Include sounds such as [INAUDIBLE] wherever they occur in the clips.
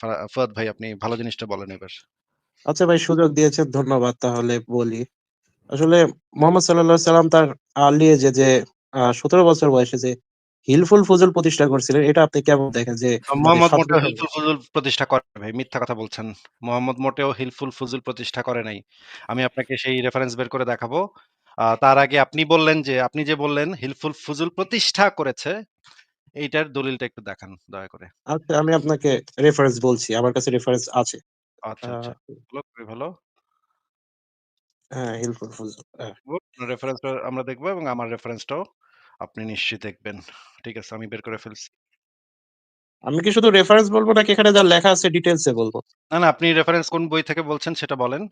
ফা ফুয়াদ ভাই আপনি ভালো জিনিসটা বলেন এবার। আচ্ছা ভাই সুযোগ দিয়েছেন ধন্যবাদ তাহলে বলি। আসলে মোহাম্মদ সাল্লাল্লাহু সাল্লাম তার আর্লি এজে যে আ ১৭ বছর বয়সে যে হিলফুল ফুজুল প্রতিষ্ঠা করছিলেন এটা আপনি কেমন দেখেন? যে মানে মোহাম্মদ মোটেও হিলফুল ফুজুল প্রতিষ্ঠা করে ভাই। মিথ্যা কথা বলছেন। মোহাম্মদ মোটেও হিলফুল ফুজুল প্রতিষ্ঠা করে নাই। আমি আপনাকে সেই রেফারেন্স বের করে দেখাবো। তার আগে আপনি বললেন যে আপনি যে বললেন হিলফুল ফুজুল প্রতিষ্ঠা করেছে, এইটার দলিলটা একটু দেখান দয়া করে। আচ্ছা আমি আপনাকে রেফারেন্স বলছি। আমার কাছে রেফারেন্স আছে। আচ্ছা, আ আচ্ছা। ভালো, খুবই ভালো। হ্যাঁ, ফুজুল। হ্যাঁ। রেফারেন্সটা আমরা দেখব এবং আমার রেফারেন্সটাও আপনি নিশ্চয়ই দেখবেন। ঠিক আছে, আমি বের করে ফেলছি। আমি কি শুধু রেফারেন্স বলব নাকি এখানে যা লেখা আছে ডিটেইলস এ বলব? না, না আপনি রেফারেন্স কোন বই থেকে বলছেন সেটা বলেন।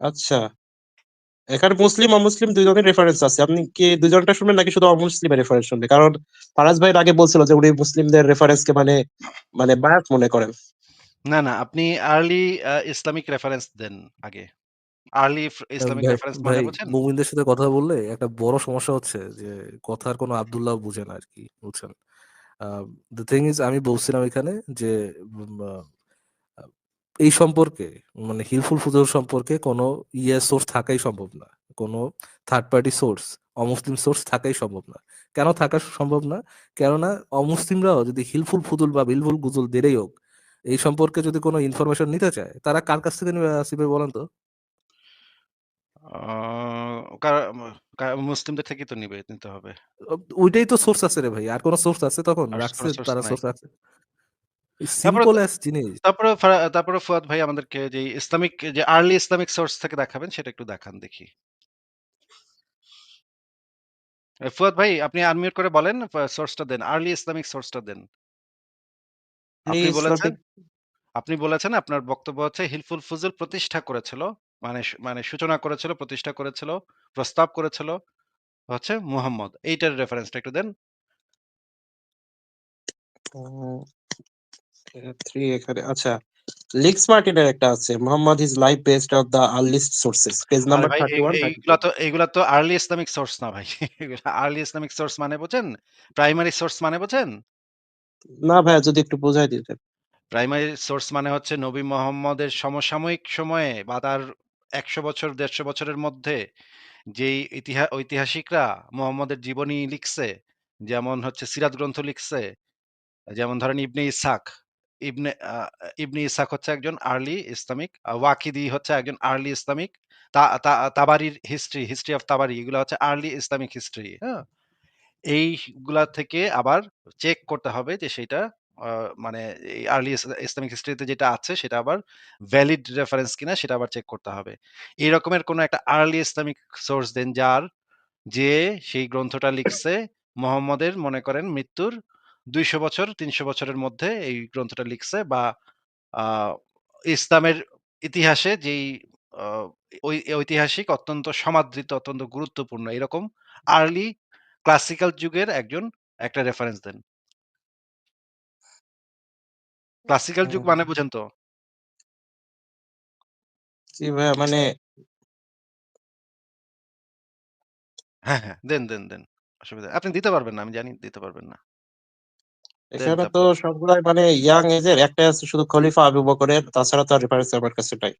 আচ্ছা। এখানে মুসলিম, অমুসলিম ২ জনের রেফারেন্স আছে। আপনি কি ২ জনটা শুনবেন নাকি শুধু অমুসলিমের রেফারেন্স শুনবেন? কারণ ফারাজ ভাই আগে বলছিল যে উনি মুসলিমদের রেফারেন্সকে মানে, মানে বায়াস মনে করেন। না, না আপনি আর্লি ইসলামিক রেফারেন্স দেন আগে। আর্লি ইসলামিক রেফারেন্স মানে ভাই বোঝেন? মুমিনদের সাথে কথা বললে একটা বড় সমস্যা হচ্ছে যে কথার কোনো আব্দুল্লাহ বুঝে না আরকি, বুঝছেন? আ the thing is আমি বলছিলাম এখানে যে এই সম্পর্কে মানে হিলফুল ফুজুল সম্পর্কে কোনো ইয়ে সোর্স থাকাই সম্ভব না। কোনো থার্ড পার্টি সোর্স, অমুসলিম সোর্স থাকাই সম্ভব না। কেন থাকা সম্ভব না? কেননা অমুসলিমরাও যদি হিলফুল ফুদুল বা বিলফুল গুজুল যেটাই হোক, এই সম্পর্কে যদি কোনো ইনফরমেশন নিতে চায়, তারা কার কাছ থেকে নিবে আসিফ বলেন তো? মুসলিমদের থেকেই তো নিবে নিতে হবে। ওইটাই তো সোর্স আছে রে ভাই। আর কোন সোর্স আছে তখন? রাখছে তারা সোর্স রাখছে। তারপরে সিম্পল তো জিনিস। তারপরে তারপরে ফুয়াদ ভাই আমাদেরকে যে ইসলামিক যে আর্লি ইসলামিক সোর্স থেকে দেখাবেন সেটা একটু দেখান দেখি। ফুয়াদ ভাই আপনি আনমিউট করে বলেন সোর্সটা দেন। আর্লি ইসলামিক সোর্সটা দেন। আপনি বলেছেন আপনি বলেছেন আপনার বক্তব্য হচ্ছে হিলফুল ফুজুল প্রতিষ্ঠা করেছিল। মানে মানে সূচনা করেছিল, প্রতিষ্ঠা করেছিল, প্রস্তাব করেছিল হচ্ছে মুহাম্মদ। এইটার রেফারেন্সটা একটু দেন। 3 এখানে আচ্ছা। লিক্স মার্টিনের একটা আছে। Muhammad his life based on the earliest sources. Page number 31, এইগুলা তো এইগুলা তো আর্লি ইসলামিক সোর্স না ভাই। আর্লি ইসলামিক সোর্স মানে বোঝেন? প্রাইমারি সোর্স মানে বোঝেন? না ভাইয়া যদি একটু বুঝায় দিতেন। প্রাইমারি সোর্স মানে হচ্ছে নবী মোহাম্মদের সমসাময়িক সময়ে বা তার ১০০ বছর ১৫০ বছরের মধ্যে যেই ইতিহা ঐতিহাসিকরা মোহাম্মদের জীবনী লিখছে, যেমন হচ্ছে সিরাত গ্রন্থ লিখছে, যেমন ধরেন ইবনে ইসহাক। ইবনে ইবনে ইসহাক হচ্ছে একজন আর্লি ইসলামিক, ওয়াকিদি হচ্ছে একজন আর্লি ইসলামিক। তাবারির হিস্ট্রি, হিস্ট্রি অফ তাবারি এগুলা হচ্ছে আর্লি ইসলামিক হিস্ট্রি, হ্যাঁ? এইগুলা থেকে আবার চেক করতে হবে যে সেইটা আ মানে এই আর্লি ইসলামিক হিস্ট্রিতে যেটা আছে সেটা আবার ভ্যালিড রেফারেন্স কিনা সেটা আবার চেক করতে হবে। এই রকমের কোনো একটা আর্লি ইসলামিক সোর্স দেন যার যে সেই গ্রন্থটা লিখছে মোহাম্মদের মনে করেন মৃত্যুর ২০০ বছর ৩০০ বছরের মধ্যে এই গ্রন্থটা লিখছে বা ইসলামের ইতিহাসে যেই ঐতিহাসিক অত্যন্ত সমাদৃত, অত্যন্ত গুরুত্বপূর্ণ এরকম আর্লি ক্লাসিক্যাল যুগের একজন একটা রেফারেন্স দেন। ক্লাসিক্যাল যুগ মানে বুঝেন তো? জি ভাইয়া মানে হ্যাঁ, হ্যাঁ। দেন, দেন, দেন। অসুবিধা আপনি দিতে পারবেন না। আমি জানি দিতে পারবেন না। এখানে তো সবগুলাই মানে ইয়াং এজের একটাই আছে শুধু খলিফা আবু বকরের। তাছাড়া তো রেফারেন্স আমার কাছে নাই।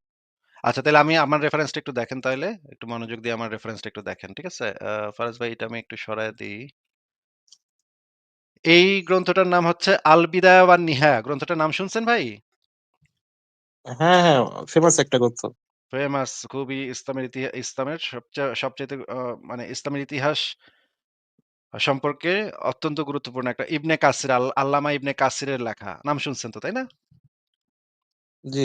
আচ্ছা তাইলে আমি আমার রেফারেন্সটা একটু দেখেন তাইলে। একটু মনোযোগ দিয়ে আমার রেফারেন্সটা একটু দেখেন। ঠিক আছে? ফারাজ ভাই এটা আমি একটু সরায় দেই। এই গ্রন্থটার নাম হচ্ছে আল বিদায়া ওয়ান নিহায়া। গ্রন্থটার নাম শুনছেন ভাই? হ্যাঁ, হ্যাঁ। ফেমাস একটা গ্রন্থ। ফেমাস খুবই ইসলামের ইতিহা ইসলামের সবচেয়ে সবচাইতে আ মানে ইসলামের ইতিহাস সম্পর্কে অত্যন্ত গুরুত্বপূর্ণ একটা ইবনে কাসির আল আল্লামা ইবনে কাসিরের লেখা। নাম শুনছেন তো, তাই না? জি।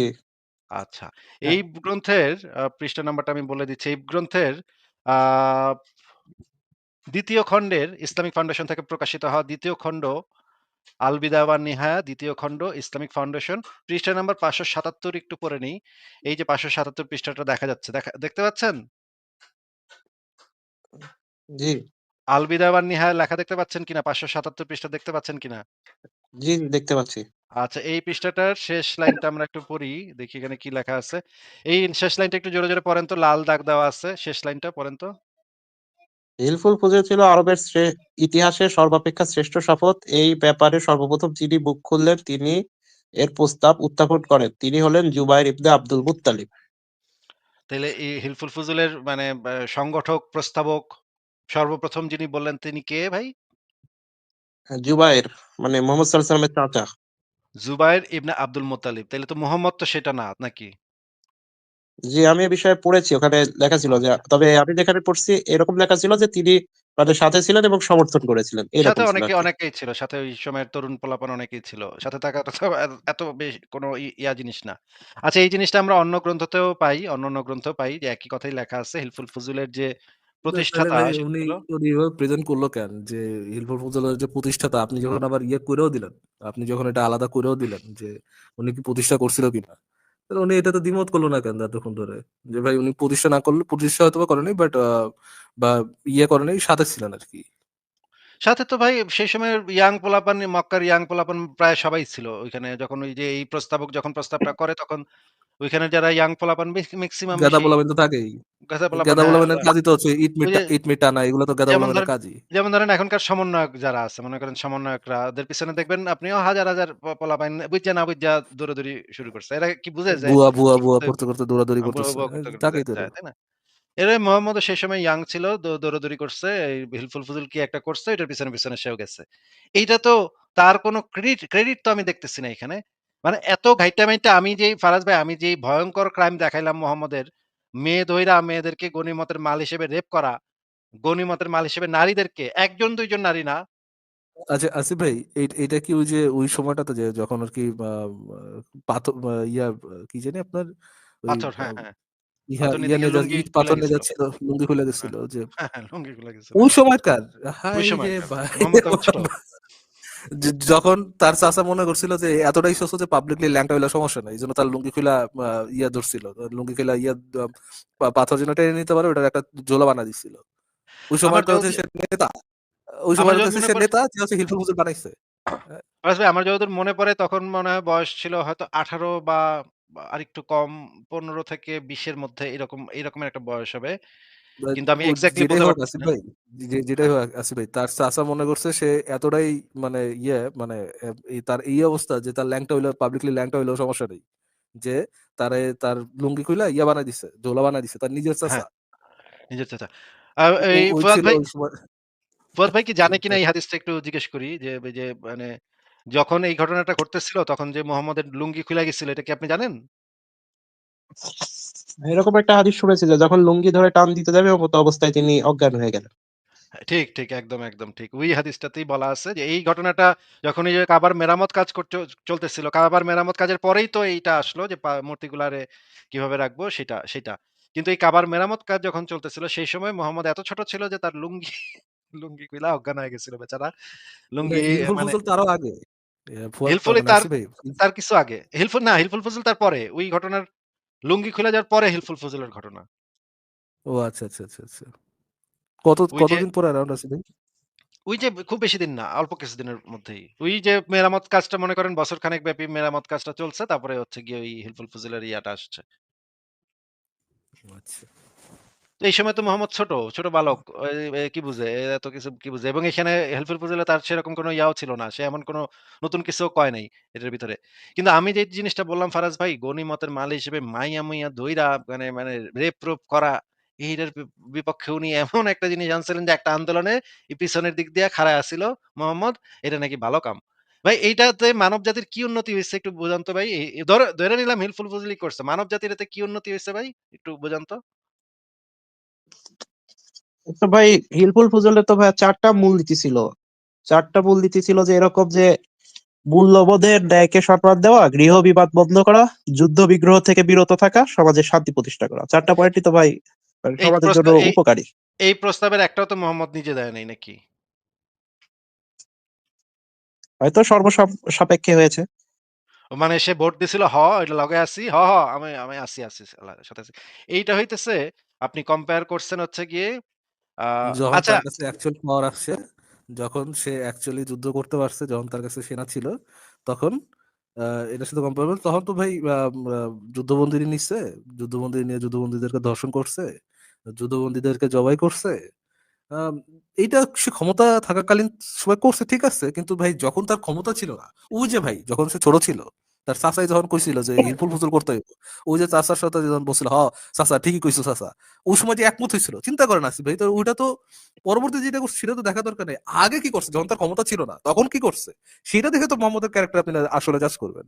আচ্ছা। হ্যাঁ। এই গ্রন্থের আ পৃষ্ঠা নাম্বারটা আমি বলে দিচ্ছি। এই গ্রন্থের আ ২য় খণ্ডের ইসলামিক ফাউন্ডেশন থেকে প্রকাশিত হওয়া ২য় খণ্ড আল বিদায়া ওয়ান নিহায়া ২য় খণ্ড ইসলামিক ফাউন্ডেশন। পৃষ্ঠা নাম্বার ৫৭৭ একটু পড়ে নিই। এই যে ৫৭৭ পৃষ্ঠাটা দেখা যাচ্ছে। দেখা দেখতে পাচ্ছেন? জি। আল বিদায়া ওয়ান নিহায়া লেখা দেখতে পাচ্ছেন কিনা? ৫৭৭ পৃষ্ঠা দেখতে পাচ্ছেন কিনা? জি, দেখতে পাচ্ছি। আচ্ছা এই পৃষ্ঠাটার শেষ লাইনটা আমরা একটু পড়ি। দেখি এখানে কি লেখা আছে। এই শেষ লাইনটা একটু জোরে, জোরে পড়েন তো। লাল দাগ দেওয়া আছে। শেষ লাইনটা পড়েন তো। হিলফুল ফুজুল ছিল আরবের শ্রে ইতিহাসের সর্বাপেক্ষা শ্রেষ্ঠ শপথ। এই ব্যাপারে সর্বপ্রথম যিনি বুক খুললেন তিনি এর প্রস্তাব উত্থাপন করেন তিনি হলেন জুবাইর ইবনে আব্দুল মুত্তালিব তাহলে এই হিলফুল ফুজুলের মানে সংগঠক, প্রস্তাবক সর্বপ্রথম যিনি বললেন তিনি কে ভাই? জুবাইর মানে মোহাম্মদ সাল্লাল্লাহু আলাইহি চাচা। জুবাইর ইবনে আব্দুল মুত্তালিব। তাইলে তো মুহাম্মদ তো সেটা না নাকি? জি, আমি এ বিষয়ে পড়েছি। ওখানে লেখা ছিল যে তবে আমি যেখানে পড়ছি এরকম লেখা ছিল যে তিনি তাদের সাথে ছিলেন এবং সমর্থন করেছিলেন। সাথে অনেকে অনেকেই ছিল। সাথে ওই সময়ের তরুণ পোলাপান অনেকেই ছিল। সাথে এ এত বেশ কোনো ইয়া জিনিস না। আচ্ছা এই জিনিসটা আমরা অন্য গ্রন্থতেও পাই, অন্য অন্য গ্রন্থেও পাই যে একই কথাই লেখা আছে। হিলফুল ফুজুলের যে তাহলে প্রতিষ্ঠাতা উনি উনি প্রেজেন্ট করল কেন? যে হিলফুল ফুজুলের যে প্রতিষ্ঠাতা আপনি যখন আবার ইয়ে কইরেও দিলেন, আপনি যখন এটা আলাদা কইরেও দিলেন যে উনি কি প্রতিষ্ঠা করছিল কিনা? তাহলে উনি এটাতে দ্বিমত করল না কেন এতক্ষণ ধরে? যে ভাই উনি প্রতিষ্ঠা না করলে প্রতিষ্ঠা হয়তোবা করেনি বাট বা ইয়ে করেনি সাথে ছিলেন আরকি। সাথে তো ভাই সেই সময় ইয়াং পোলাপান মক্কার ইয়াং পোলাপান প্রায় সবাই ছিল। ওইখানে যখন ওই যে এই প্রস্তাবক যখন প্রস্তাবটা করে তখন ওইখানে যারা ইয়াং পোলাপান মেক্স মেক্সিমাম গাদা পোলাপান তো থাকেই। গাধা পোলাপান গাদা পোলাপানের কাজই তো হচ্ছে ইট মিট ইট মিট টানা এগুলো তো গাদা পোলাপানের কাজই। যেমন ধরেন এখনকার সমন্বয়ক যারা আছে মনে করেন সমন্বয়করা ওদের পিছনে দেখবেন আপনিও হাজার, হাজার প পোলাপাইন বুইজ্জা না বুইজ্জা দৌড়াদৌড়ি শুরু করছে। এরা কি বুঝে যে বুয়া, বুয়া, বুয়া করতে করতে, দৌড়াদৌড়ি করতেছে। করতে তো তাই না? এরা মোহাম্মদও সেই সময় ইয়াং ছিল, দৌড়াদৌড়ি করছে। এই হিলফুল ফুজুল কি একটা করছে এটার পিছনে, পিছনে সেও গেছে। এইটা তো তার কোনো ক্রেডিট ক্রেডিট তো আমি দেখতেছি না এখানে। মানে এত ঘাইটা-মাইটা আমি যেই ফারাজ ভাই আমি যেই ভয়ঙ্কর ক্রাইম দেখাইলাম মোহাম্মদের, মেয়ে ধইরা মেয়েদেরকে গনিমতের মাল হিসেবে রেপ করা, গনিমতের মাল হিসেবে নারীদেরকে একজন দুইজন নারী না আচ্ছা আসিফ ভাই এইটা কি ওই যে ওই সময়টাতে যে যখন আরকি আ আ পাথর ইয়া কি জানি আপনার পাথর হ্যাঁ, হ্যাঁ। পাথর নিয়ে। যাচ্ছিল, লুঙ্গি খুলে হ্যাঁ, গেছিল যে হ্যাঁ, লুঙ্গি খুলে গেছিল। ওই সময়কার ওই রে ভাই [LAUGHS] মোহাম্মদ তখন ছোট। য যখন তার চাচা মনে করছিল যে এতটাই সুস্থ যে পাবলিকলি ল্যাংটা হইলে সমস্যা নাই। এজন্য তার লুঙ্গি খুলা ইয়া ধরছিল। লুঙ্গি খুইলা ইয়া পাথর যেন টেনে নিতে পারে ওটার একটা জোলা বানা দিছিল। ওই হচ্ছে যতদূর সে নেতা। ওই হচ্ছে মনে সে নেতা যে হচ্ছে হিলফুল ফুজুল বানাইছে। ভাই আমার যতদূর মনে পড়ে তখন মনে হয় বয়স ছিল হয়তো ১৮ বা বা আরেকটু কম ১৫ থেকে ২০ এর মধ্যে এরকম এরকমের একটা বয়স হবে। কিন্তু আমি যেটাই বলতে না। ভাই, যেটাই হ্যাঁ। হোক আসিফ ভাই, তার চাচা মনে করছে সে এতটাই মানে ইয়ে মানে তার এই অবস্থা যে তার ল্যাংটা হইলেও পাবলিকলি ল্যাংটা হইল সমস্যা নেই। যে তারে তার লুঙ্গি খুইলা ইয়া বানাই দিছে, জোলা বানাই দিছে তার নিজের হ্যাঁ, চাচা। নিজের চাচা। এই ফুয়াদ ভাই ফুয়াদ ভাই কি [LAUGHS] জানে কিনা আচ্ছা। এই হাদিসটা একটু জিজ্ঞেস করি যে যে মানে যখন এই ঘটনাটা ঘটতেছিল তখন যে মোহাম্মদের লুঙ্গি খুইলা গেছিল এটা কি আপনি জানেন? এরকম একটা হাদিস শুনেছি যে যখন লুঙ্গি ধরে টান দিতে যাবে মত অবস্থায় তিনি অজ্ঞান হয়ে গেলেন। হ্যাঁ, ঠিক, ঠিক। একদম, একদম ঠিক। ওই হাদিসটাতেই বলা আছে যে এই ঘটনাটা যখন এই যে কাবার মেরামত কাজ করতে চলতেছিল, কাবার মেরামত কাজের পরেই তো এইটা আসলো যে মূর্তিগুলারে কীভাবে রাখব সেটা, সেটা। কিন্তু এই কাবার মেরামত কাজ যখন চলতেছিল সেই সময় মোহাম্মদ এত ছোট ছিল যে তার লুঙ্গি লুঙ্গি খুইলা অজ্ঞান হয়ে গেছিল বেচারা। লুঙ্গি হিলফুল মানে ফুজুল তো আরও আগে। হিলফুলি তার তার কিছু আগে। হিলফুল না হিলফুল ফজল তার পরে। ওই ঘটনার লুঙ্গি খুলে যাওয়ার পরে হেল্পফুল ফজলের ঘটনা। ও আচ্ছা, আচ্ছা, আচ্ছা, আচ্ছা। কত ওই যে কতদিন পরে অ্যারাউন্ড আছে ভাই? ওই যে খুব বেশি দিন না, অল্প কিছুদিনের মধ্যেই। ওই যে মেরামত কাজটা মনে করেন বছর খানেক ব্যাপী মেরামত কাজটা চলছে। তারপরে হচ্ছে গিয়ে ওই হিলফুল ফজলের ইয়াটা আসছে। আচ্ছা। এই সময় তো মোহাম্মদ ছোট, ছোট বালক। কি বুঝে? এত কিছু কি বুঝে? এবং এখানে হেল্পফুল ফজলে তার সেরকম কোনো ইয়াও ছিল না। সে এমন কোনো নতুন কিছুও কয় নাই এটার ভিতরে। কিন্তু আমি যে জিনিসটা বললাম ফারাজ ভাই, গনিমতের মাল হিসেবে মাইয়া-মুইয়া ধইরা মানে মানে রেপ-রুপ করা এইটার বিপক্ষে উনি এমন একটা জিনিস আনছিলেন যে একটা আন্দোলনে পিছনের দিক দিয়ে খাড়ায় আছিল মোহাম্মদ। এটা নাকি ভালো কাম। ভাই এইটাতে মানব জাতির কি উন্নতি হয়েছে একটু বুঝান তো ভাই? ধরে নিলাম হিলফুল ফজলই করছে। মানব জাতির এতে কি উন্নতি হয়েছে ভাই? একটু বুঝান তো? তো ভাই হিলফুল ফুজলে তো ভাই ৪ টা মূলনীতি ছিল। ৪ টা মূলনীতি ছিল যে এরকম যে মূল্যবোধের ন্যায়কে সম্মান দেওয়া, গৃহ বিবাদ বন্ধ করা, যুদ্ধ বিগ্রহ থেকে বিরত থাকা, সমাজে শান্তি প্রতিষ্ঠা করা। ৪ টা পয়েন্টই তো ভাই মানে সমাজের জন্য উপকারী। এই প্রস্তাবের একটাও তো মোহাম্মদ নিজে দেয় নাই নাকি? হয়তো সর্বসাপ সাপেক্ষে হয়েছে। মানে সে ভোট দিছিল হ, এটা লগে আছি। হ, হ আমি আমি আছি আল্লাহর সাথে। এইটা হইতেছে আপনি কম্পেয়ার করছেন হচ্ছে গিয়ে যখন আচ্ছা তার কাছে অ্যাকচুয়াল পাওয়ার আসছে, যখন সে অ্যাকচুয়ালি যুদ্ধ করতে পারছে, যখন তার কাছে সেনা ছিল, তখন কম্পেয়ার তখন তো ভাই যুদ্ধবন্দী নিচ্ছে। যুদ্ধবন্দী নিয়ে যুদ্ধবন্দীদেরকে ধর্ষণ করছে। যুদ্ধবন্দীদেরকে জবাই করছে। এইটা সে ক্ষমতা থাকাকালীন সবাই করছে ঠিক আছে। কিন্তু ভাই যখন তার ক্ষমতা ছিল না, ওই যে ভাই যখন সে ছোট ছিল, তার চাচাই যখন কইছিল যে হিলফুল ফুজুল করতে হইব ওই যে চাচার সাথে যখন বলছিল হ চাচা ঠিকই কইছো চাচা ওই সময় যে একমত হয়েছিল চিন্তা করেন আসিফ ভাই তো ওইটা তো পরবর্তী যেটা করছে সেটা তো দেখা দরকার নেই আগে কি করছে যখন তার ক্ষমতা ছিল না তখন কি করছে সেটা দেখে তো মোহাম্মদের ক্যারেক্টার আপনি আসলে জাজ করবেন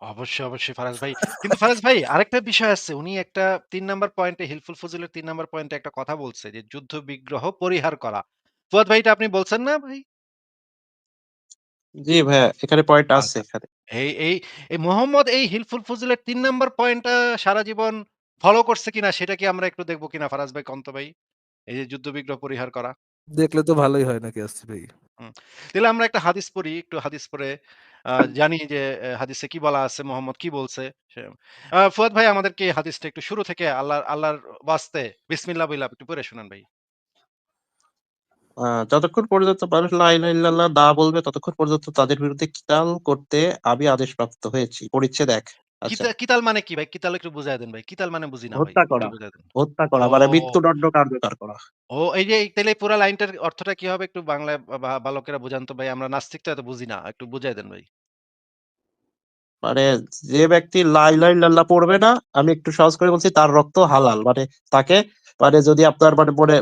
অবশ্যই, অবশ্যই ফারাজ ভাই। কিন্তু ফারাজ ভাই আরেকটা বিষয় আছে। উনি একটা তিন নাম্বার পয়েন্টে হিলফুল ফজুলের ৩ নাম্বার পয়েন্টে একটা কথা বলছে যে যুদ্ধ বিগ্রহ পরিহার করা। ফুয়াদ ভাই এটা আপনি বলছেন না ভাই? জি ভাইয়া, এখানে পয়েন্ট আছে আচ্ছা। এখানে। এই এই এই মোহাম্মদ এই হিলফুল ফজুলের ৩ নাম্বার পয়েন্টটা সারা জীবন ফলো করছে কিনা সেটা কি আমরা একটু দেখব কিনা ফারাজ ভাই কন তো ভাই? এই যে যুদ্ধ বিগ্রহ পরিহার করা। দেখলে তো ভালোই হয় নাকি আসিফ ভাই? হুম। তাহলে আমরা একটা হাদিস পড়ি। একটু হাদিস পড়ে আ জানি যে এ হাদিসে কি বলা আছে, মোহাম্মদ কি বলছে। সে আ ফুয়াদ ভাই আমাদেরকে এই হাদিসটা একটু শুরু থেকে আল্লাহর আল্লাহর ওয়াস্তে বিসমিল্লাহ বইলা একটু পড়ে শোনান ভাই। যতক্ষণ পর্যন্ত মানুষ লা ইলাহা ইল্লাল্লাহ না বলবে ততক্ষণ পর্যন্ত তাদের বিরুদ্ধে কিতাল করতে আমি আদেশপ্রাপ্ত হয়েছি। পরিচ্ছেদ ১ আচ্ছা। কিতাল মানে কি ভাই? কিতাল একটু বুঝায় দেন ভাই। কিতাল মানে বুঝি না হত্যা করা। হত্যা করা মানে মৃত্যুদণ্ড কার্যকর করা। ও এই যে এই পুরা লাইনটার অর্থটা কি হবে একটু বাংলায় বালকেরা বুঝান তো ভাই। আমরা নাস্তিক তো এত বুঝি না। একটু বুঝায় দেন ভাই। মানে যে ব্যক্তি লাই ইলাহা লাল্লা পড়বে না, আমি একটু সহজ করে বলছি তার রক্ত হালাল। মানে তাকে মানে যদি আপনার মানে মনে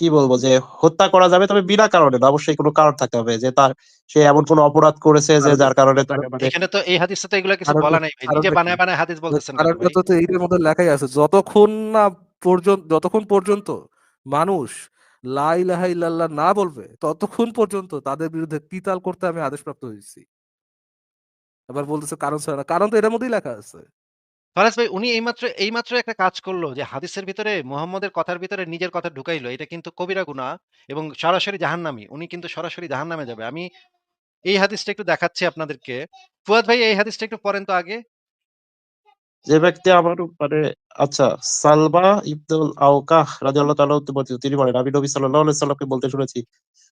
কি বলব যে হত্যা করা যাবে তবে বিনা কারণে না। অবশ্যই কোনো কারণ থাকতে হবে যে তার সে এমন কোনো অপরাধ করেছে যে যার কারণে তাকে মানে এখানে তো এই হাদিসে তো এগুলা কিছু বলা নাই ভাই। নিজে বানায়, বানায় হাদিস বলতেছেন কেন তো তো এইটার মধ্যে লেখাই আছে। যতক্ষণ না পর্যন্ত যতক্ষণ পর্যন্ত মানুষ লা ইলাহা ইল্লাল্লাহ না বলবে, ততক্ষণ পর্যন্ত তাদের বিরুদ্ধে কিতাল করতে আমি আদেশপ্রাপ্ত হয়েছি। আবার বলতেছে কারণ ছাড়া কারণ তো এটার মধ্যেই লেখা আছে। ফারাজ ভাই, উনি এইমাত্র এইমাত্র একটা কাজ করল যে হাদিসের ভিতরে, মুহাম্মদের কথার ভিতরে নিজের কথা ঢুকাইলো। এটা কিন্তু কবিরা গুনাহ এবং সরাসরি জাহান্নামী। উনি কিন্তু সরাসরি জাহান্নামে যাবে। আমি এই হাদিসটা একটু দেখাচ্ছি আপনাদেরকে। ফুয়াদ ভাই, এই হাদিসটা একটু পড়েন তো আগে। যে ব্যক্তি আমার মানে আচ্ছা সালবা ইবদুল আওকাহ রাদিয়াল্লাহু তাআলা বর্ণিত। তিনি বলেন, আমি নবী সাল্লাল্লাহু আলাইহি সাল্লামকে বলতে শুনেছি,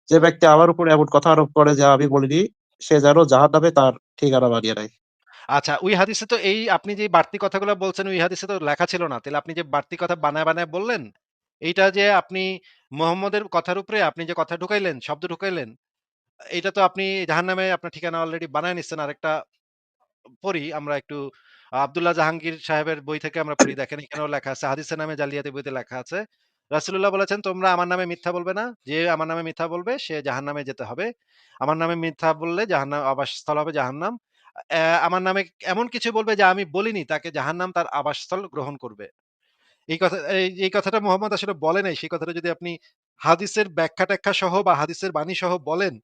যে ব্যক্তি আমার উপর এমন কথা আরোপ করে যা আমি বলিনি, সে যেন জাহান্নামে তার ঠিকানা বানিয়ে নেয়। আচ্ছা ওই হাদিসে তো এই আপনি যে বাড়তি কথাগুলো বলছেন ওই হাদিসে তো লেখা ছিল না। তাহলে আপনি যে বাড়তি কথা বানায়, বানায় বললেন, এইটা যে আপনি মোহাম্মদের কথার উপরে আপনি যে কথা ঢুকাইলেন, শব্দ ঢুকাইলেন, এইটা তো আপনি জাহান্নামে আপনার ঠিকানা অলরেডি বানায় নিচ্ছেন। আরেকটা পড়ি আমরা একটু আব্দুল্লাহ জাহাঙ্গীর সাহেবের বই থেকে আমরা পড়ি। দেখেন এখানেও লেখা আছে হাদিসের নামে জালিয়াতি বইতে লেখা আছে। রাসূলুল্লাহ বলেছেন, "তোমরা আমার নামে মিথ্যা বলবে না। যে আমার নামে মিথ্যা বলবে সে জাহান্নামে যেতে হবে। আমার নামে মিথ্যা বললে জাহান্নাম আবাসস্থল হবে জাহান্নাম। আমার নামে এমন কিছু বলবে যা আমি বলিনি তাকে জাহান্নাম তার আবাসস্থল গ্রহণ করবে।" এই কথা এই, কথাটা মুহাম্মদ আসলে বলে নাই। সেই কথাটা যদি আপনি হাদিসের ব্যাখ্যা-ট্যাখ্যা সহ বা হাদিসের বাণী সহ বলেন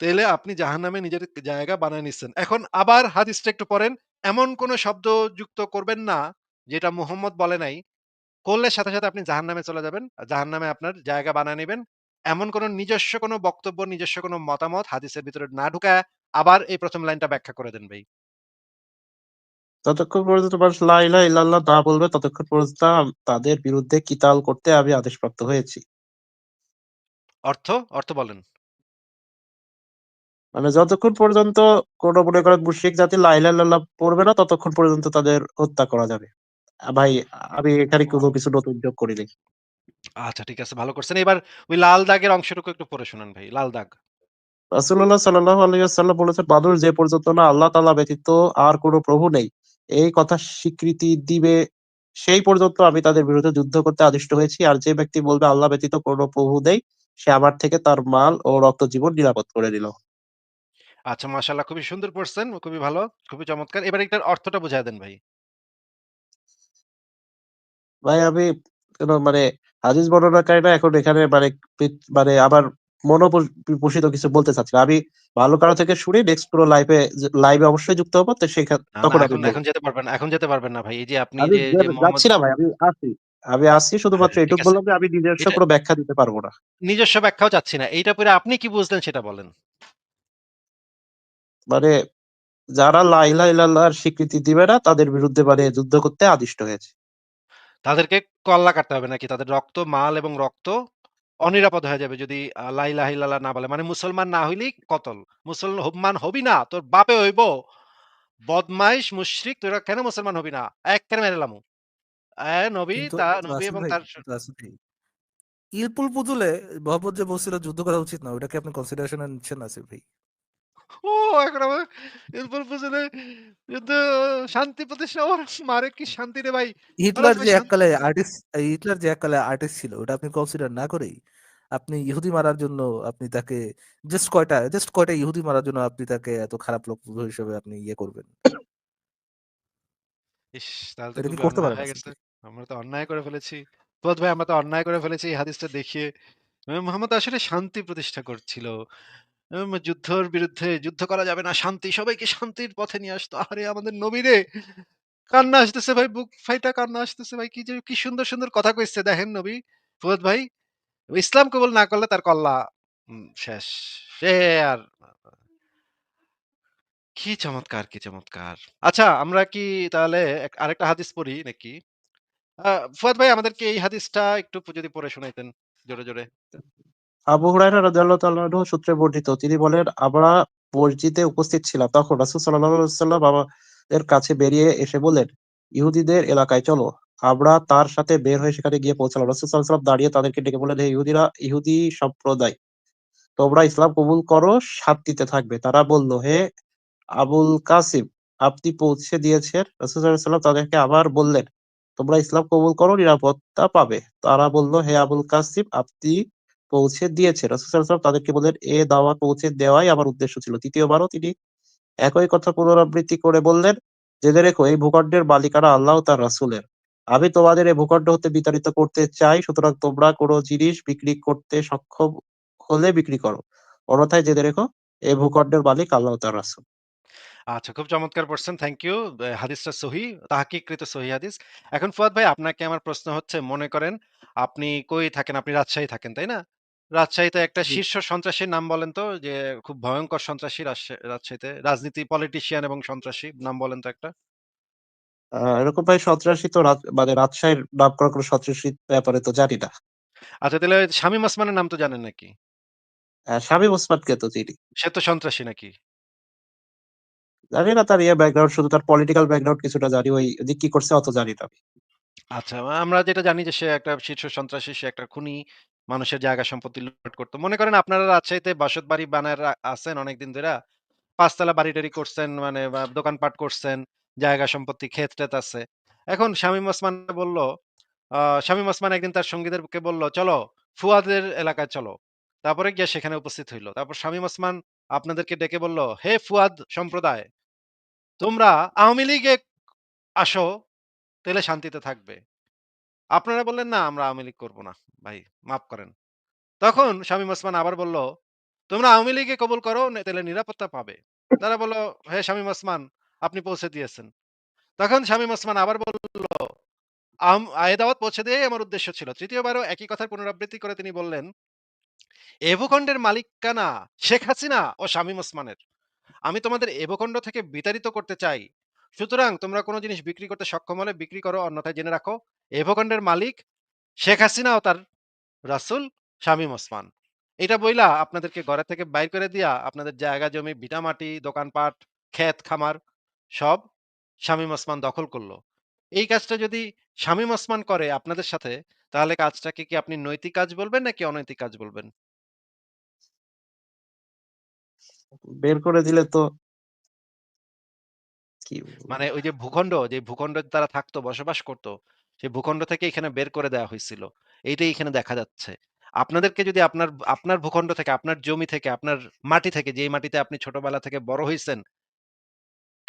তাইলে আপনি জাহান্নামে নিজের জায়গা বানায় নিচ্ছেন। এখন আবার হাদিসটা একটু পড়েন। এমন কোন শব্দ যুক্ত করবেন না, যেটা মোহাম্মদ বলে নাই। করলে সাথে, সাথে আপনি জাহান্নামে চলে যাবেন। জাহান্নামে আপনার জায়গা বানিয়ে নেবেন এমন কোন নিজস্ব কোনো বক্তব্য, নিজস্ব কোনো মতামত হাদিসের ভিতরে না ঢুকায়া আবার এই প্রথম লাইনটা ব্যাখ্যা করে দেন ভাই। যতক্ষণ পর্যন্ত মানুষ লা ইলাহা ইল্লাল্লাহ না বলবে ততক্ষণ পর্যন্ত তাদের বিরুদ্ধে কিতাল করতে আমি আদেশপ্রাপ্ত হয়েছি। অর্থ? অর্থ বলেন। মানে যতক্ষণ পর্যন্ত কোন মনে করেন মুশরিক জাতি লা ইলাহা ইল্লাল্লাহ পড়বে না ততক্ষণ পর্যন্ত তাদের হত্যা করা যাবে। ভাই আমি এখানে কোনো কিছু নতুন যোগ করি নাই। আচ্ছা ঠিক আছে ভালো করছেন। এবার ওই লাল দাগের অংশটুকু একটু পড়ে শোনান ভাই। লাল দাগ। আলাইহি ওয়াসাল্লাম বলেছেন, "মানুষ যে পর্যন্ত না আল্লাহ তাআলা ব্যতীত আর কোন প্রভু নেই, এই কথা স্বীকৃতি দিবে সেই পর্যন্ত আমি তাদের বিরুদ্ধে যুদ্ধ করতে আদিষ্ট হয়েছি। আর যে ব্যক্তি বলবে আল্লাহ ব্যতীত কোন প্রভু নেই, সে আমার থেকে তার মাল ও রক্ত জীবন নিরাপদ করে নিল।" আচ্ছা মাশাআল্লাহ খুবই সুন্দর পড়ছেন। খুবই ভালো, খুবই চমৎকার। এবার এটার অর্থটা বুঝায় দেন ভাই। ভাই আমি কোন মানে হাদিস বর্ণনাকারী না এখন এখানে মানে মানে আমার পোষিত কিছু বলতে চাচ্ছি। আমি ভালো কারও থেকে শুনি নেক্সট কোন লাইভে লাইভে অবশ্যই যুক্ত হব। তো সেখা না, না তখন এখন, যেতে পারবেন এখন যেতে পারবেন না ভাই। এই যে আপনি যে, যাচ্ছি না ভাই। আমি আছি। আমি আছি শুধুমাত্র হ্যাঁ, ঠিক এটুক। বললাম যে আমি নিজস্ব কোন ব্যাখ্যা দিতে পারব না। নিজস্ব ব্যাখ্যাও চাচ্ছি না। এইটা পড়ে আপনি কি বুঝলেন সেটা বলেন। মানে যারা লা ইলাহা ইল্লাল্লাহর স্বীকৃতি দিবে না তাদের বিরুদ্ধে মানে যুদ্ধ করতে আদিষ্ট হয়েছে। তাদেরকে কল্লা কাটতে হবে নাকি? তাদের রক্ত, মাল এবং রক্ত অনিরাপদ হয়ে যাবে যদি লাই লাহি লালা ইল্লাল্লাহ না বলে। মানে মুসলমান না হইলেই কতল। মুসলমান হবি না, তোর বাপে হইব। বদমাইশ, মুশরিক তোরা কেন মুসলমান হবি না? এক কেন মেরে লামু নবী তা নবী এবং তার ইলপুল পুতুলে মোহাম্মদ যে বলছিল যুদ্ধ করা উচিত না, ওটাকে আপনি কনসিডারেশন নিচ্ছেন আসিফ ভাই? ও এখন আমার এরপর বুঝলে যুদ্ধ শান্তি প্রতিষ্ঠা ওর মারে কি শান্তি রে ভাই। হিটলার যে এককালে আর্টিস্ট হিটলার যে এককালে আর্টিস্ট ছিল ওটা আপনি কনসিডার না করেই আপনি ইহুদি মারার জন্য আপনি তাকে জাস্ট কয়টা জাস্ট কয়টা ইহুদি মারার জন্য আপনি তাকে এত খারাপ লোক হিসেবে আপনি ইয়ে করবেন। ইস! তাহলে তো করতে পারেন। আমরা তো অন্যায় করে ফেলেছি। ফুয়াদ ভাই আমরা তো অন্যায় করে ফেলেছি এই হাদিসটা দেখিয়ে। মোহাম্মদ আসলে শান্তি প্রতিষ্ঠা করছিল। যুদ্ধর বিরুদ্ধে যুদ্ধ করা যাবে না। শান্তি সবাইকে শান্তির পথে নিয়ে আসতো। আরে আমাদের নবী রে! কান্না আসতেছে ভাই বুক ফাইটা কান্না আসতেছে ভাই। কি যে কি সুন্দর, সুন্দর কথা কইছে দেখেন নবী। ফুয়াদ ভাই ইসলাম কবুল না করলে তার কল্লা শেষ। সে আর কি চমৎকার, কি চমৎকার! আচ্ছা আমরা কি তাহলে আরেকটা হাদিস পড়ি নাকি? ফুয়াদ ভাই আমাদেরকে এই হাদিসটা একটু যদি পড়ে শোনাইতেন জোরে, জোরে। আবু হুরায়রা রাদিয়াল্লাহু তাআলা সূত্রে বর্ণিত। তিনি বলেন, "আমরা মসজিদে উপস্থিত ছিলাম। তখন রাসূল সাল্লাল্লাহু আলাইহি ওয়াসাল্লাম আমাদের কাছে বেরিয়ে এসে বললেন, ইহুদিদের এলাকায় চলো। আমরা তার সাথে বের হয়ে সেখানে গিয়ে পৌঁছালাম। রাসূল সাল্লাল্লাহু আলাইহি দাঁড়িয়ে তাদেরকে ডেকে বললেন, হে ইহুদীরা ইহুদী সম্প্রদায়, তোমরা ইসলাম কবুল করো, শান্তিতে থাকবে। তারা বলল, হে আবুল কাসিম, আপনি পৌঁছে দিয়েছেন। রাসূল সাল্লাল্লাহু ওয়াসাল্লাম তাদেরকে আবার বললেন, তোমরা ইসলাম কবুল করো, নিরাপত্তা পাবে। তারা বলল, হে আবুল কাসিম, আপনি পৌঁছে দিয়েছেন। রাসূল সাল্লাল্লাহু আলাইহি ওয়াসাল্লাম তাদেরকে বললেন, এ দাওয়াত পৌঁছে দেওয়াই আমার উদ্দেশ্য ছিল। তৃতীয়বারও তিনি একই কথা পুনরাবৃত্তি করে বললেন, জেনে রেখো এই ভূখণ্ডের মালিকানা আল্লাহ তার রাসূলের। আমি তোমাদের এই ভূখণ্ড হতে বিতাড়িত করতে চাই, সুতরাং তোমরা কোন জিনিস বিক্রি করতে সক্ষম হলে বিক্রি করো। অন্যথায় জেনে রেখো এই ভূখণ্ডের মালিক আল্লাহ তার রাসুল আচ্ছা খুব চমৎকার পড়ছেন। Thank you. হাদিসটা সহিহ, তাহকিককৃত সহিহ হাদিস। এখন ফুয়াদ ভাই আপনাকে আমার প্রশ্ন হচ্ছে মনে করেন আপনি কই থাকেন? আপনি রাজশাহী থাকেন, তাই না? রাজশাহীতে একটা জি। শীর্ষ সন্ত্রাসীর নাম বলেন তো যে খুব ভয়ংকর সন্ত্রাসী রাজশা রাজশাহীতে। রাজনীতি পলিটিশিয়ান এবং সন্ত্রাসী নাম বলেন তো একটা? আ এরকম ভাই সন্ত্রাসী তো রাজ মানে রাজশাহীর নামকরা কোন সন্ত্রাসীর ব্যাপারে তো জানি না। আচ্ছা তাহলে শামীম ওসমানের নাম তো জানেন নাকি? আ শামীম ওসমানকে তো চিনি। সে তো সন্ত্রাসী নাকি? জানি না তার ইয়ে ব্যাকগ্রাউন্ড শুধু তার পলিটিক্যাল ব্যাকগ্রাউন্ড কিছুটা জানি। ওই যে কি করছে অত জানি না আমি। আচ্ছা, আমরা যেটা জানি যে সে একটা শীর্ষ সন্ত্রাসী, সে একটা খুনি, মানুষের জায়গা সম্পত্তি লুটপাট করত। মনে করেন আপনারা রাজশাহীতে বসতবাড়ি বানায় রা আছেন অনেকদিন ধইরা। ৫ তলা বাড়ি-টাড়ি করছেন মানে দোকানপাট করছেন, জায়গা সম্পত্তি ক্ষেত-টেত আছে। এখন শামীম ওসমান বলল, শামীম ওসমান একদিন তার সঙ্গীদেরকে বলল, "চলো ফুয়াদের এলাকায় চলো।" তারপরে গিয়ে সেখানে উপস্থিত হইল। তারপর শামীম ওসমান আপনাদেরকে ডেকে বলল, "হে ফুয়াদ সম্প্রদায়, তোমরা আওয়ামী লীগে আসো, তাহলে শান্তিতে থাকবে।" আপনারা বললেন, "না, আমরা আওয়ামী লীগ করব না। ভাই মাফ করেন।" তখন শামীম ওসমান আবার বলল, "তোমরা আওয়ামী লীগে কবুল করো, নে তাইলে নিরাপত্তা পাবে।" তারা বলল, "হে শামীম ওসমান, আপনি পৌঁছে দিয়েছেন।" তখন শামীম ওসমান আবার বলল, "আম পৌঁছে দেয়াই আমার উদ্দেশ্য ছিল।" তৃতীয়বারও একই কথার পুনরাবৃত্তি করে তিনি বললেন, "এ ভূখণ্ডের মালিকানা শেখ হাসিনা ও শামীম ওসমানের। আমি তোমাদের এ ভূখণ্ড থেকে বিতাড়িত করতে চাই। সুতরাং তোমরা কোনো জিনিস বিক্রি করতে সক্ষম হলে বিক্রি করো, অন্যথায় জেনে রাখো এ ভূখণ্ডের মালিক শেখ হাসিনা ও তার রাসূল শামীম ওসমান। এটা বইলা আপনাদেরকে ঘরে থেকে বাইর করে দিয়া আপনাদের জায়গা জমি, ভিটামাটি, দোকানপাট, ক্ষেত, খামার সব শামীম ওসমান দখল করল। এই কাজটা যদি শামীম ওসমান করে আপনাদের সাথে, তাহলে কাজটাকে কি আপনি নৈতিক কাজ বলবেন নাকি অনৈতিক কাজ বলবেন? বের করে দিলে তো মানে ওই যে ভূখণ্ড, যে ভূখণ্ডে তারা থাকতো, বসবাস করত, সেই ভূখণ্ড থেকে এখানে বের করে দেওয়া হইছিল। এইটাই এখানে দেখা যাচ্ছে। আপনাদেরকে যদি আপনার আপনার ভূখণ্ড থেকে, আপনার জমি থেকে, আপনার মাটি থেকে, যেই মাটিতে আপনি ছোটবেলা থেকে বড় হইছেন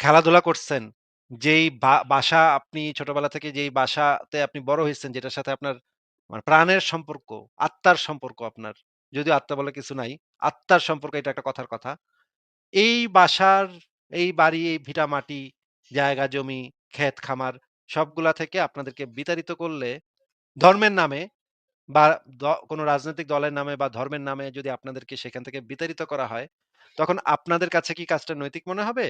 খেলাধুলা করছেন, যেই বাসা আপনি ছোটবেলা থেকে যেই বাসাতে আপনি বড় হইছেন, যেটার সাথে আপনার মানে প্রাণের সম্পর্ক, আত্মার সম্পর্ক আপনার। যদিও আত্মা বলে কিছু নাই। আত্মার সম্পর্ক এটা একটা কথার কথা। এই বাসার, এই বাড়ি, এই ভিটা মাটি জায়গা জমি, ক্ষেত খামার সবগুলা থেকে আপনাদেরকে বিতাড়িত করলে ধর্মের নামে বা কোনো রাজনৈতিক দলের নামে বা ধর্মের নামে যদি আপনাদেরকে সেখান থেকে বিতাড়িত করা হয়, তখন আপনাদের কাছে কি কাজটা নৈতিক মনে হবে?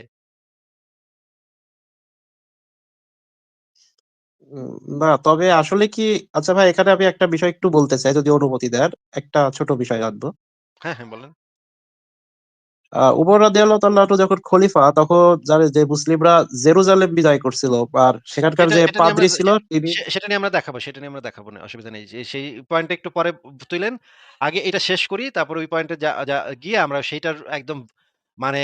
না তবে আসলে কি আচ্ছা ভাই এখানে আমি একটা বিষয় একটু বলতে চাই যদি অনুমতি দেন। একটা ছোট বিষয় আসব হ্যাঁ, হ্যাঁ বলেন। উমর রাদিয়াল্লাহু যখন খলিফা তখন যে মুসলিমরা জেরুজালেম বিজয় করছিল। আর সেখানকার যে পাদ্রী ছিল তিনি সেটা নিয়ে আমরা দেখাবো, সেটা নিয়ে আমরা দেখাবো না। অসুবিধা নেই। সেই পয়েন্টটা একটু পরে তুইলেন। আগে এটা শেষ করি। তারপরে ওই পয়েন্টে গিয়ে আমরা সেইটার একদম মানে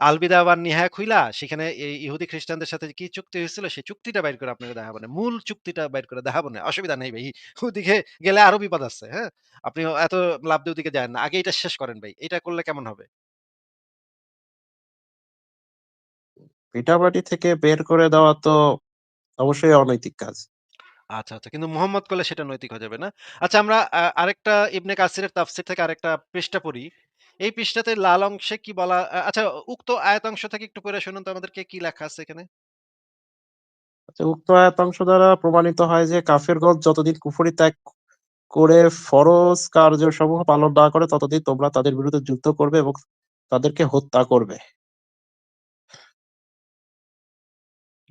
আল বিদা ওয়ান নিহায়া খুইলা সেখানে ইহুদি খ্রিস্টানদের সাথে কি চুক্তি হয়েছিল সেই চুক্তিটা বাইর করে আপনাকে দেখাবো না। মূল চুক্তিটা বাইর করে দেখাবো না। অসুবিধা নেই ভাই। ওদিকে গেলে আরও বিপদ আছে। হ্যাঁ? আপনি এত লাভ দিয়ে ওদিকে যায়েন না। আগে এটা শেষ করেন ভাই। এটা করলে কেমন হবে? ভিটামাটি থেকে বের করে দেওয়া তো অবশ্যই অনৈতিক কাজ। আচ্ছা, আচ্ছা। কিন্তু মুহাম্মদ করলে সেটা নৈতিক হয়ে যাবে না? আচ্ছা আমরা আ আরেকটা ইবনে কাসিরের তাফসীর থেকে আরেকটা পৃষ্ঠা পড়ি। এই পৃষ্ঠাতে লাল অংশে কি বলা আ আচ্ছা উক্ত আয়াতাংশ থেকে একটু পড়ে শুনুন তো আমাদেরকে কি লেখা আছে এখানে? আচ্ছা উক্ত আয়াতাংশ দ্বারা প্রমাণিত হয় যে কাফেরগণ যতদিন কুফরি ত্যাগ করে ফরজ কার্যসমূহ পালন না করে ততদিন তোমরা তাদের বিরুদ্ধে যুদ্ধ করবে এবং তাদেরকে হত্যা করবে।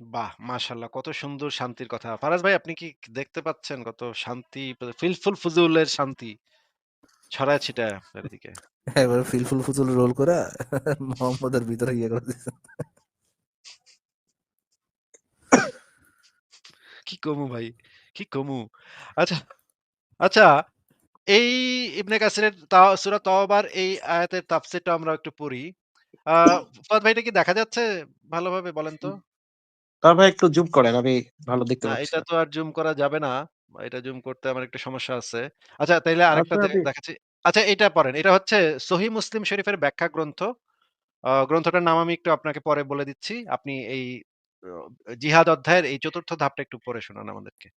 বাহ! মাশাআল্লাহ কত সুন্দর শান্তির কথা। ফারাজ ভাই আপনি কি দেখতে পাচ্ছেন কত শান্তি ফিলফুল ফুজুলের শান্তি ছড়ায় ছিটায় চারিদিকে। এবারে ফিলফুল ফুজুল রোল কইরা মোহাম্মদের ভিতরে ইয়ে করে। কি কমু ভাই, কি কমু? আচ্ছা, আচ্ছা এই ইবনে কাসিরের তা সূরা তওবার এই আয়াতের তাফসীরটা আমরা একটু পড়ি। আ ফুয়াদ ভাই এটা কি দেখা যাচ্ছে ভালোভাবে বলেন তো? তার ভাই একটু জুম করেন আমি ভালো দেখতে না পাচ্ছি এটা না। তো আর জুম করা যাবে না। এটা জুম করতে আমার একটু সমস্যা আছে। আচ্ছা তাইলে আরেকটা আচ্ছা দে আপনি দেখাচ্ছি। আচ্ছা এটা পড়েন। এটা হচ্ছে সহিহ মুসলিম শরীফের ব্যাখ্যা গ্রন্থ। আ গ্রন্থটার নাম আমি একটু আপনাকে পরে বলে দিচ্ছি। আপনি এই অ জিহাদ অধ্যায়ের এই ৪র্থ ধাপটা একটু পড়ে শোনান আমাদেরকে।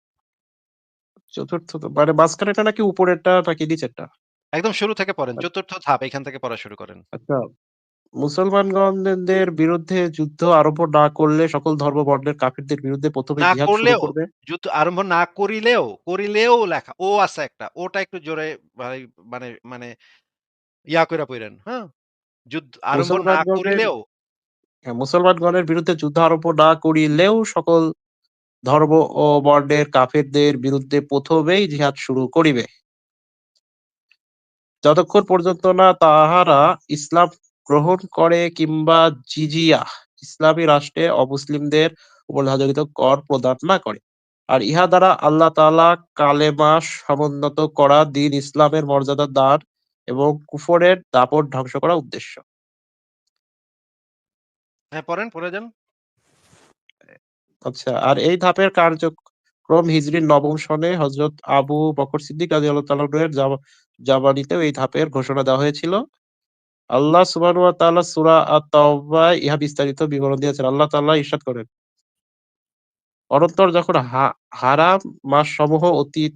চতুর্থ তো মানে মাঝখানেরটা নাকি উপরেরটা নাকি নিচেরটা? একদম শুরু থেকে পড়েন। আচ্ছা। ৪র্থ ধাপ এখান থেকে পড়া শুরু করেন। আচ্ছা। মুসলমানগণদের বিরুদ্ধে যুদ্ধ আরম্ভ না করলে সকল ধর্ম বর্ণের কাফিরদের বিরুদ্ধে ১ম এ না করলেও, যুদ্ধ আরম্ভ না করিলেও, করিলেও লেখা। ও আছে একটা। ওটা একটু জোরে মানে মানে ইয়া কইরা পইরেন, হ্যাঁ? যুদ্ধ আরম্ভ না মুসলমানগণের করিলেও মুসলমানগণের বিরুদ্ধে যুদ্ধ আরম্ভ না করিলেও সকল ধর্ম ও বর্ণের কাফিরদের বিরুদ্ধে ১ম এই জিহাদ শুরু করিবে। যতক্ষণ পর্যন্ত না তাহারা ইসলাম গ্রহণ করে কিংবা জিজিয়া ইসলামী রাষ্ট্রে অমুসলিমদের উপর ধার্যকৃত কর প্রদান না করে। আর ইহা দ্বারা আল্লাহ তাআলা কালেমা সমুন্নত করা, দ্বীন ইসলামের মর্যাদা দান এবং কুফরের দাপট ধ্বংস করা উদ্দেশ্য। হ্যাঁ, পড়েন, পড়ে যান। আচ্ছা, আর এই ধাপের কার্যক্রম হিজরীর নবম সনে হযরত আবু বকর সিদ্দিক এর জামা জামানীতেও এই ধাপের ঘোষণা দেওয়া হয়েছিল। আল্লাহ তাআলা সূরা আত-তাওবায় ইহা বিস্তারিত বিবরণ দিয়েছেন। আল্লাহ তাআলা ইরশাদ করেন অনন্তর যখন হা মাস সমূহ অতীত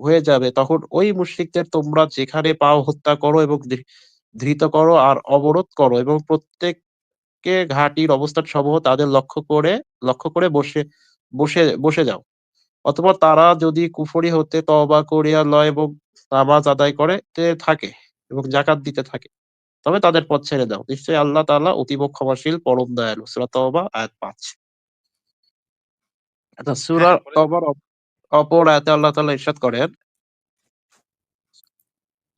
হয়ে যাবে, তখন ওই মুশরিকদের তোমরা যেখানে পাও হত্যা করো এবং ধৃত করো আর অবরোধ করো এবং প্রত্যেককে ঘাটির অবস্থান সমূহ তাদের লক্ষ্য করে লক্ষ্য করে বসে বসে বসে যাও। অথবা তারা যদি কুফরি হতে তওবা করিয়া লয় এবং নামাজ আদায় করে থাকে এবং জাকাত দিতে থাকে। তবে তাদের পথ ছেড়ে দাও। নিশ্চয়ই আল্লাহ তালা অতীব ক্ষমাশীল পরম দয়ালু। সূরা তওবা আয়াত ৫। আচ্ছা সূরা হ্যাঁ, অপ অপর আয়াতে আল্লাহ তাআলা ইরশাদ করেন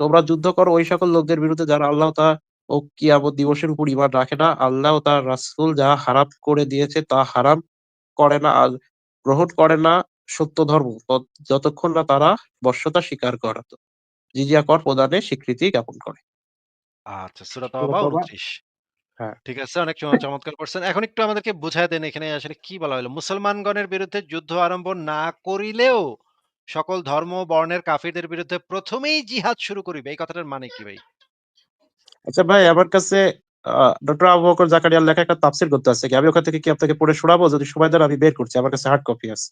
তোমরা যুদ্ধ করো ওই সকল লোকদের বিরুদ্ধে যারা আল্লাহ তা ও কিয়ামত দিবসের উপর ঈমান রাখে না। আল্লাহ ও তার রাসূল যা হারাম করে দিয়েছে তা হারাম করে না আর গ্রহণ করে না সত্য ধর্ম যতক্ষণ না তারা বশ্যতা স্বীকার করে। জিজিয়া কর প্রদানে স্বীকৃতি জ্ঞাপন করে। আচ্ছা, সূরা সূরা তওবা তওবা ২৯ হ্যাঁ। ঠিক আছে, অনেক চ চমৎকার করছেন। এখন একটু আমাদেরকে বুঝায় দেন এখানে আসলে কি বলা হইল? মুসলমানগণের বিরুদ্ধে যুদ্ধ আরম্ভ না করিলেও সকল ধর্ম বর্ণের কাফিরদের বিরুদ্ধে ১ম এই জিহাদ শুরু করিবে। এই কথাটার মানে কি ভাই? আচ্ছা ভাই আমার কাছে আ ডক্টর আবু বকর জাকারিয়ার লেখা একটা তাফসীর গ্রন্থ আছে কি? আমি ওখান থেকে কি আপনাকে পড়ে শোনাবো? যদি সময় দেন আমি বের করছি। আমার কাছে হার্ড কপি আছে।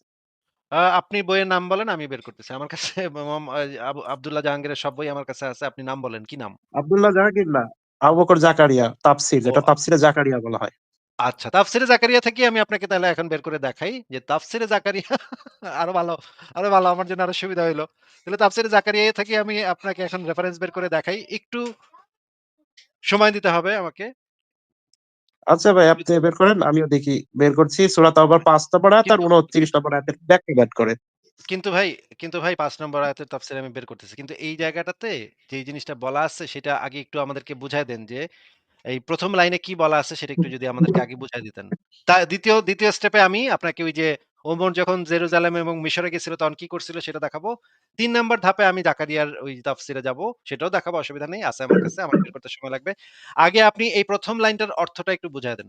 আ আপনি বইয়ের নাম বলেন আমি বের করতেছি। আমার কাছে [LAUGHS] মম আবু আব্দুল্লাহ জাহাঙ্গীরের সব বই আমার কাছে আছে। আপনি নাম বলেন। কি নাম? আব্দুল্লাহ জাহাঙ্গীর না। আবু বকর জাকারিয়া তাফসীর ও যেটা তাফসীরে জাকারিয়া বলা হয়। আচ্ছা, তাফসিরে জাকারিয়া থেকেই আমি আপনাকে তাহলে এখন বের করে দেখাই যে তাফসিরে জাকারিয়া [LAUGHS] আরও ভালো, আরও ভালো আমার জন্য আরও সুবিধা হইল। তাহলে তাফসিরে জাকারিয়া থেকে আমি আপনাকে এখন রেফারেন্স বের করে দেখাই। একটু সময় দিতে হবে আমাকে। আচ্ছা ভাই আপনি বের করেন। আমিও দেখি বের করছি। সূরা তাওবার ৫ নম্বর আয়াত আর কিন্তু ২৯ নম্বর আয়াতের ব্যাখ্যা ব্যাক করে। কিন্তু ভাই কিন্তু ভাই ৫ নম্বর আয়াতের তাফসীর আমি বের করতেছি। কিন্তু এই জায়গাটাতে যে জিনিসটা বলা আছে সেটা আগে একটু আমাদেরকে বুঝায় দেন যে এই প্রথম লাইনে কি বলা আছে সেটা একটু যদি আমাদেরকে আগে বুঝায় দিতেন। তা ২য় ২য় স্টেপে আমি আপনাকে ওই যে ওমর যখন জেরুজালেম এবং মিশরে গেছিল তখন কি করছিল সেটা দেখাবো। তিন নাম্বার ধাপে আমি জাকারিয়ার ওই তাফসিরে যাব। সেটাও দেখাবো অসুবিধা নেই। আছে আমার কাছে। আমার করতে সময় লাগবে। আগে আপনি এই প্রথম লাইনটার অর্থটা একটু বুঝায় দেন।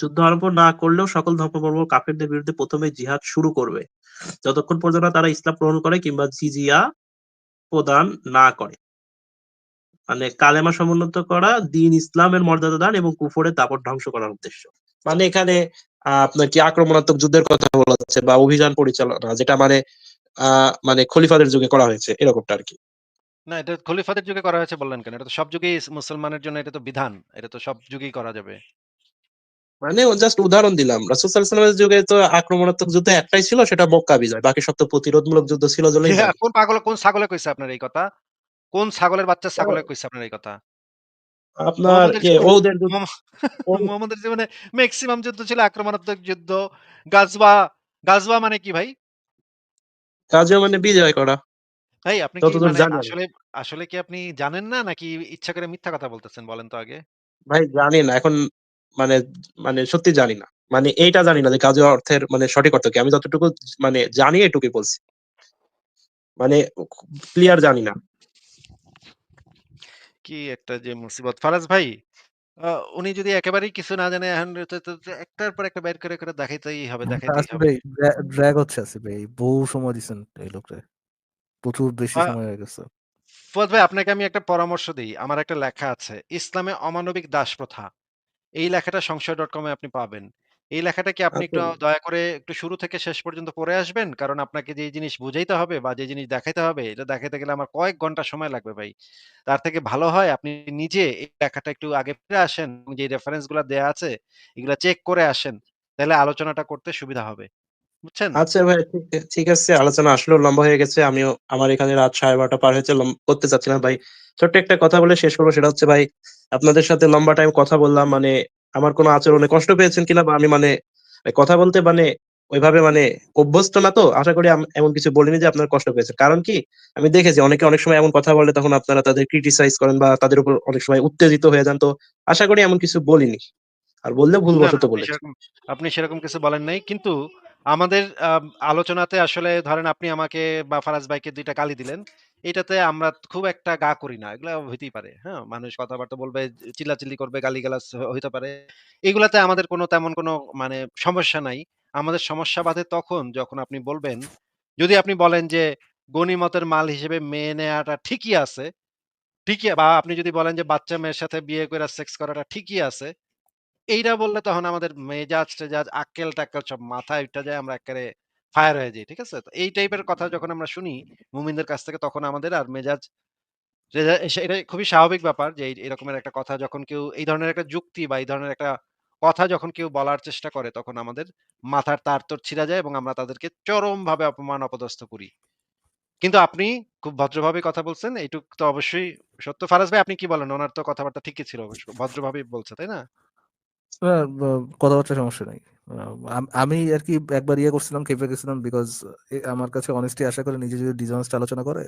যুদ্ধ আরম্ভ না করলেও সকল ধর্মবর্ম কাফেরদের বিরুদ্ধে প্রথমে জিহাদ শুরু করবে। যতক্ষণ পর্যন্ত তারা ইসলাম গ্রহণ করে কিংবা জিজিয়া প্রদান না করে। মানে কালেমা সমুন্নত করা, দিন ইসলামের মর্যাদা দান এবং কুফরের দাপট ধ্বংস করার উদ্দেশ্য। মানে এখানে আপনার কি আক্রমণাত্মক যুদ্ধের কথা বলা হচ্ছে বা অভিযান পরিচালনা যেটা মানে মানে খলিফাদের যুগে করা হয়েছে এরকমটা আরকি। না এটা খলিফাদের যুগে করা হয়েছে বললেন কেন? এটা তো সব যুগেই মুসলমানের জন্য এটা তো বিধান। এটা তো সব যুগেই করা যাবে। মানে জাস্ট উদাহরণ দিলাম। রাসূল সাল্লাল্লাহু যুগে তো আক্রমণাত্মক যুদ্ধ একটাই ছিল সেটা মক্কা বিজয়। বাকি সব তো প্রতিরোধমূলক যুদ্ধ ছিল হ্যাঁ, কোন পাগলে কোন ছাগলে কইছে আপনার এই কথা? কোন ছাগলের বাচ্চা ছাগলে কইছে আপনার এই কথা? আপনার মোহাম্মদের জীবনে ওহু [LAUGHS] মোহাম্মদের জীবনে মেক্সিমাম যুদ্ধ ছিল আক্রমণাত্মক যুদ্ধ। গাজওয়া, গাজওয়া মানে কি ভাই? গাজওয়া মানে বিজয় করা। ভাই আপনি কি মানে। আসলে আসলে কি আপনি জানেন না নাকি ইচ্ছা করে মিথ্যা কথা বলতেছেন বলেন তো আগে? ভাই জানি না। এখন মানে মানে সত্যি জানি না। মানে এইটা জানি না যে গাজওয়া অর্থের মানে সঠিক অর্থ কি? আমি যতটুকু মানে জানি এটুকুই বলছি। মানে ক্লিয়ার জানি না। কি একটা যে মুসিবত। ফারাজ ভাই, আ উনি যদি একেবারেই কিছু না জানে এখন তো তো তো একটার পর একটা বের করে, করে দেখাইতেই হবে, দেখাইতেই হবে। ভাই ড্রা ড্রাগ হচ্ছে আসিফ ভাই। বহু সময় দিছেন এই লোকরে। প্রচুর বেশি আ সময় হয়ে গেছে। ফুয়াদ ভাই আপনাকে আমি একটা পরামর্শ দেই। আমার একটা লেখা আছে। ইসলামে অমানবিক দাস প্রথা। এই লেখাটা সংশয়.com এ আপনি পাবেন। এই লেখাটা কি আপনি একটু আসলে দয়া করে একটু শুরু থেকে শেষ পর্যন্ত পড়ে আসবেন? কারণ আপনাকে যেই জিনিস বুঝাইতে হবে বা যে জিনিস দেখাইতে হবে, এটা দেখাইতে গেলে আমার কয়েক ঘণ্টা সময় লাগবে ভাই। তার থেকে ভালো হয় আপনি নিজে এই লেখাটা একটু আগে পড়ে আসেন। যে রেফারেন্সগুলা দেয়া আছে, এগুলা চেক করে আসেন। তাইলে আলোচনাটা করতে সুবিধা হবে। বুঝছেন? আচ্ছা ভাই ঠিক ঠিক আছে। আলোচনা আসলেও লম্বা হয়ে গেছে। আমিও আমার এখানে রাত 12:30 পার হয়েছে। লম করতে চাচ্ছিলাম ভাই। ছোট্ট একটা কথা বলে শেষ করব সেটা হচ্ছে ভাই, আপনাদের সাথে লম্বা টাইম কথা বললাম মানে আমার কোনো আচরণে কষ্ট পেয়েছেন কিনা বা আমি মানে কথা বলতে মানে ওইভাবে মানে অভ্যস্ত না তো। আশা করি এমন কিছু বলিনি যে আপনার কষ্ট পেয়েছেন। কারণ কি? আমি দেখেছি অনেকে অনেক সময় এমন কথা বলে তখন আপনারা তাদের ক্রিটিসাইজ করেন বা তাদের উপর অনেক সময় উত্তেজিত হয়ে যান। তো আশা করি এমন কিছু বলিনি। আর বললেও না, না ভুলবশত আপনি সেরকম আপনি সেরকম কিছু বলেন নাই। কিন্তু আমাদের আলোচনাতে আসলে ধরেন আপনি আমাকে বা ফারাজ ভাইকে ২ টা গালি দিলেন। এটাতে আমরা খুব একটা গা করি না। এগুলা হইতেই পারে। হ্যাঁ? মানুষ কথাবার্তা বলবে, চিল্লাচিল্লি করবে, গালিগালাজ হ হইতে পারে। এগুলাতে আমাদের কোন তেমন কোন মানে সমস্যা নাই। আমাদের সমস্যা বাধে তখন যখন আপনি বলবেন, যদি আপনি বলেন যে গনিমতের মাল হিসেবে মেয়ে নেয়াটা ঠিকই আছে। ঠিকই বা আপনি যদি বলেন যে বাচ্চা মেয়ের সাথে বিয়ে কইরা সেক্স করাটা ঠিকই আছে। এইটা বললে তখন আমাদের মেজাজ-টেজাজ, আক্কেল-টাক্কেল সব মাথায় উঠে যায়। আমরা এক্কারে ফায়ার হয়ে যাই। ঠিক আছে? তো এই টাইপের কথা যখন আমরা শুনি মুমিনদের কাছ থেকে তখন আমাদের আর মেজাজ এটা খুবই স্বাভাবিক ব্যাপার যে এরকমের একটা কথা যখন কেউ এই ধরনের একটা যুক্তি বা এই ধরনের একটা কথা যখন কেউ বলার চেষ্টা করে তখন আমাদের মাথার তার-তোর ছিঁড়া যায় এবং আমরা তাদেরকে চরমভাবে অপমান অপদস্থ করি। কিন্তু আপনি খুব ভদ্রভাবে কথা বলছেন। এইটুক তো অবশ্যই সত্য। ফারাজ ভাই আপনি কি বলেন? ওনার তো কথাবার্তা ঠিকই ছিল অবশ্য। ভদ্রভাবেই বলছে, তাই না? বা কথাবার্তায় সমস্যা নাই। আ আম আমি আরকি একবার ইয়ে করছিলাম, ক্ষেপে গেছিলাম বিকজ এ আমার কাছে honesty আশা করে নিজে যদি dishonest আলোচনা করে,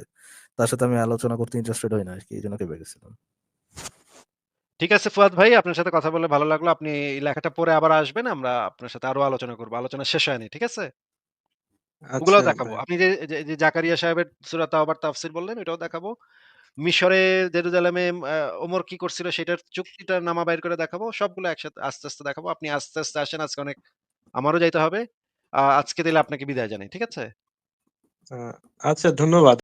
তার সাথে আমি আলোচনা করতে ইন্টারেস্টেড হই না আরকি। এজন্য ক্ষেপে গেছিলাম। ঠিক আছে ফুয়াদ ভাই, আপনার সাথে কথা বলে ভালো লাগল। আপনি এই লেখাটা পড়ে আবার আসবেন। আমরা আপনার সাথে আরও আলোচনা করব। আলোচনা শেষ হয়নি। ঠিক আছে? ওগুলাও আচ্ছা দেখাবো। ভাই। আপনি যে যে যে জাকারিয়া সাহেবের সূরা তাওবার তাফসীর বললেন ওইটাও দেখাবো। মিশরে জেরুজালেমে ওমর কি করছিল সেটার চুক্তিটা নামা বাইর করে দেখাবো। সবগুলো একসাথে আস্তে, আস্তে দেখাবো। আপনি আস্তে, আস্তে আসেন। আজকে অনেক আমারও যাইতে হবে। আজকে দিলে আপনাকে বিদায় জানাই। ঠিক আছে? আচ্ছা ধন্যবাদ।